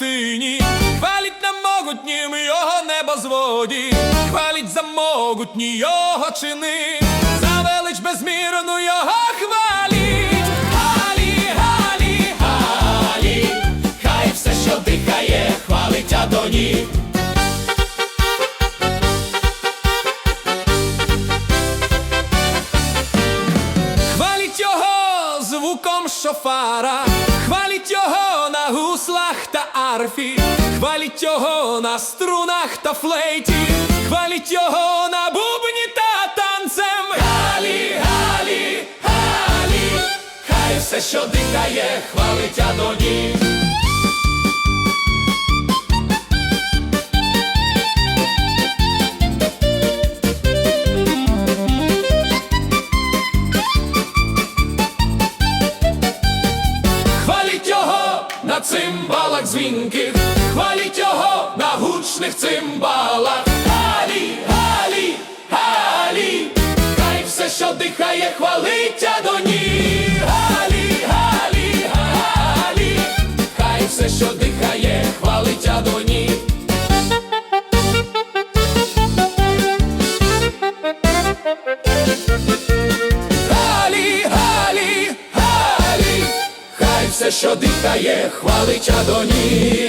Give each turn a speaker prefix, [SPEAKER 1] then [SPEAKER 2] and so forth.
[SPEAKER 1] нині, хвалить на могутнім його небозводі, хвалить за могутні його чини, за велич безмірну його звуком шофара, хваліть його на гуслах та арфі, хваліть його на струнах та флейті, хваліть його на бубні та танцем. Галі, галі, галі, хай все, що дихає, хвалить Адоні. Цимбалах дзвінких, хваліть його на гучних цимбалах. Галі, галі, галі, хай все, що дихає, хвалить Адоні. Все, що дихає, хвалить Адоні. Е!